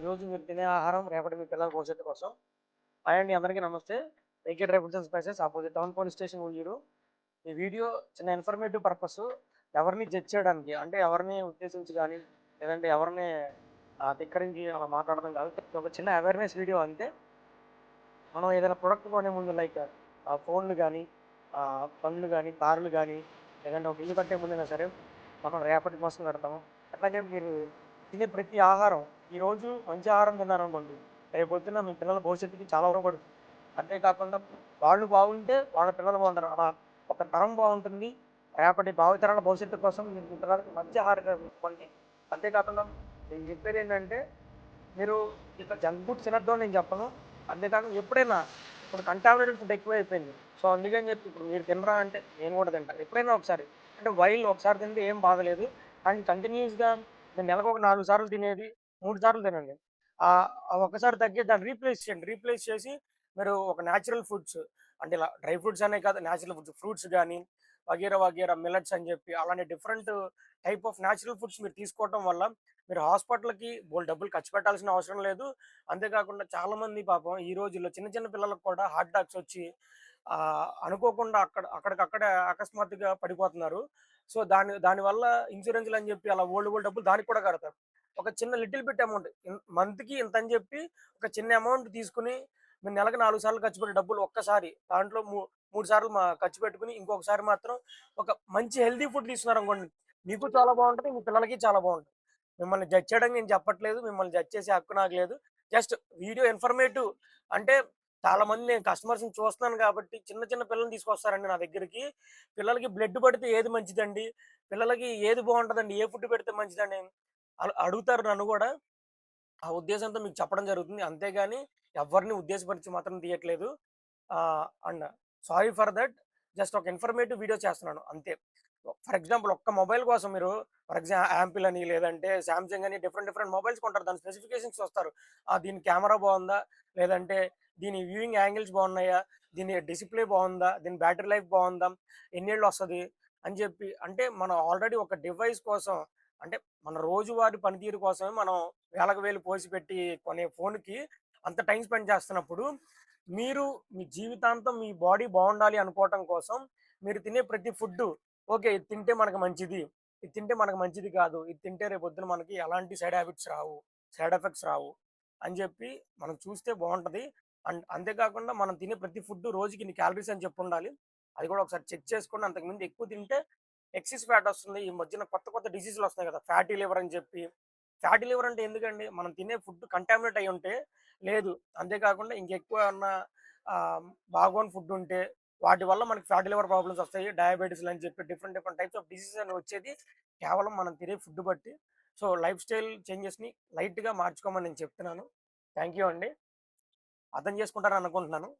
ఈరోజు మీరు తినే ఆహారం రేపటి మీ పిల్లల భవిష్యత్తు కోసం. హాయ్ అండి అందరికీ నమస్తే. Venkata dry spices opposite town police station Uyyuru ఈ వీడియో చిన్న ఇన్ఫర్మేటివ్ పర్పస్ ఎవరిని జడ్జ్ చేయడానికి అంటే ఎవరిని ఉద్దేశించి కానీ లేదంటే ఎవరిని ధిక్కరించి అలా మాట్లాడడం కాదు. ఒక చిన్న అవేర్నెస్ వీడియో అంతే. మనం ఏదైనా ప్రొడక్ట్ కొనే ముందు లైక్ ఫోన్లు కానీ పనులు కానీ కార్లు కానీ లేదంటే ఒక ఇల్లు కట్టే ముందైనా సరే మనం రేపటి కోసం కడతాము. అట్లాగే మీరు తినే ప్రతి ఆహారం ఈరోజు మంచి ఆహారం తిన్నారనుకోండి రేపు పొద్దున్న మీ పిల్లల భవిష్యత్తుకి చాలా ఉపయోగపడుతుంది. అంతేకాకుండా వాళ్ళు బాగుంటే వాళ్ళ పిల్లలు బాగుంటారు. అలా ఒక తరం బాగుంటుంది. రేపటి భావితరాల భవిష్యత్తు కోసం మీరు మీ పిల్లలకి మంచి ఆహారం ఇవ్వండి అంతేకాకుండా నేను చెప్పేది ఏంటంటే మీరు ఇక జంక్ ఫుడ్ తినద్దు నేను చెప్పను. అంతేకాకుండా ఎప్పుడైనా ఇప్పుడు కంటామినేటెడ్ ఫుడ్ ఎక్కువ అయిపోయింది సో అందుకని చెప్పి ఇప్పుడు మీరు తినరా అంటే నేను కూడా తింటాను ఎప్పుడైనా ఒకసారి. అంటే వైల్ ఒకసారి తింటే ఏం బాధలేదు కానీ కంటిన్యూస్గా నేను నెలకు ఒక నాలుగు సార్లు తినేది మూడు సార్లు తినండి. ఒకసారి తగ్గి దాన్ని రీప్లేస్ చేయండి. రీప్లేస్ చేసి మీరు ఒక న్యాచురల్ ఫుడ్స్ అంటే ఇలా డ్రై ఫ్రూట్స్ అనే కాదు న్యాచురల్ ఫుడ్స్ ఫ్రూట్స్ కానీ వగేరా వగేరా మిల్లెట్స్ అని చెప్పి అలాంటి different type of natural foods మీరు తీసుకోవటం వల్ల మీరు హాస్పిటల్కి బోల్ డబ్బులు ఖర్చు పెట్టాల్సిన అవసరం లేదు. అంతేకాకుండా చాలామంది పాపం ఈ రోజుల్లో చిన్న చిన్న పిల్లలకు కూడా హార్ట్ అటాక్స్ వచ్చి అనుకోకుండా అక్కడ అక్కడికక్కడే అకస్మాత్తుగా పడిపోతున్నారు. సో దాని దానివల్ల ఇన్సూరెన్స్లు అని చెప్పి అలా ఓల్డ్ ఓల్డ్ డబ్బులు దానికి కూడా కడతారు. ఒక చిన్న లిటిల్ బిట్ అమౌంట్. మంత్కి ఇంత అని చెప్పి ఒక చిన్న అమౌంట్ తీసుకుని మీరు నెలకు నాలుగు సార్లు ఖర్చు పెట్టే డబ్బులు ఒక్కసారి దాంట్లో మూడు సార్లు మా ఖర్చు పెట్టుకుని ఇంకొకసారి మాత్రం ఒక మంచి హెల్తీ ఫుడ్ తీసుకున్నారు అనుకోండి మీకు చాలా బాగుంటుంది మీ పిల్లలకి చాలా బాగుంటుంది. మిమ్మల్ని జడ్జ్ చేయడం నేను చెప్పట్లేదు మిమ్మల్ని జడ్జ్ చేసే హక్కు నాకు లేదు. జస్ట్ వీడియో ఇన్ఫర్మేటివ్ అంటే చాలా మంది నేను కస్టమర్స్ చూస్తున్నాను కాబట్టి చిన్న చిన్న పిల్లల్ని తీసుకొస్తారండి నా దగ్గరికి. పిల్లలకి బ్లడ్ పడితే ఏది మంచిదండి? పిల్లలకి ఏది బాగుంటుందండి? ఏ ఫుడ్ పెడితే మంచిదండి? అడుగుతారు నన్ను కూడా. ఆ ఉద్దేశంతో మీకు చెప్పడం జరుగుతుంది. అంతేగాని ఎవరిని ఉద్దేశపరిచి మాత్రం తీయట్లేదు. And sorry for that. Just ఒక ఇన్ఫర్మేటివ్ వీడియో చేస్తున్నాను. అంతే. ఫర్ ఎగ్జాంపుల్ ఒక్క మొబైల్ కోసం మీరు ఫర్ ఎగ్జాంపుల్ యాంపిల్ అని లేదంటే శాంసంగ్ అని డిఫరెంట్ డిఫరెంట్ మొబైల్స్ కొంటారు. దాని స్పెసిఫికేషన్స్ వస్తారు ఆ దీని కెమెరా బాగుందా? లేదంటే దీని వ్యూయింగ్ యాంగిల్స్ బాగున్నాయా? దీని డిస్ప్లే బాగుందా? దీని బ్యాటరీ లైఫ్ బాగుందా? ఎన్నేళ్ళు వస్తుంది? అని చెప్పి అంటే మనం ఆల్రెడీ ఒక డివైస్ కోసం అంటే మన రోజువారి పనితీరు కోసమే మనం వేలకు వేలు పోసిపెట్టి కొనే ఫోన్కి అంత టైం స్పెండ్ చేస్తున్నప్పుడు మీరు మీ జీవితాంతం మీ బాడీ బాగుండాలి అనుకోవటం కోసం మీరు తినే ప్రతి ఫుడ్ ఓకే ఇది తింటే మనకు మంచిది ఇది తింటే మనకు మంచిది కాదు ఇది తింటే రేపు మనకి ఎలాంటి సైడ్ హ్యాబిట్స్ రావు సైడ్ ఎఫెక్ట్స్ రావు అని చెప్పి మనం చూస్తే బాగుంటుంది. అండ్ అంతేకాకుండా మనం తినే ప్రతి ఫుడ్ రోజుకి ఇన్ని క్యాలరీస్ అని చెప్పి ఉండాలి. అది కూడా ఒకసారి చెక్ చేసుకుని అంతకుముందు ఎక్కువ తింటే ఎక్సెస్ ఫ్యాట్ వస్తుంది. ఈ మధ్యన కొత్త కొత్త డిసీజులు వస్తున్నాయి కదా! ఫ్యాటీ లివర్ అని చెప్పి. ఫ్యాటీ లివర్ అంటే ఎందుకండి? మనం తినే ఫుడ్ కంటామినేట్ అయి ఉంటే లేదు. అంతేకాకుండా ఇంకెక్కువ ఏమన్నా బాగోని ఫుడ్ ఉంటే వాటి వల్ల మనకి ఫ్యాటీ లివర్ ప్రాబ్లమ్స్ వస్తాయి. డయాబెటీస్ అని చెప్పి different different types of diseases అని వచ్చేది కేవలం మనం తినే ఫుడ్ బట్టి. సో లైఫ్ స్టైల్ చేంజెస్ని లైట్గా మార్చుకోమని నేను చెప్తున్నాను. థ్యాంక్ యూ అండి. అర్థం చేసుకుంటారని అనుకుంటున్నాను.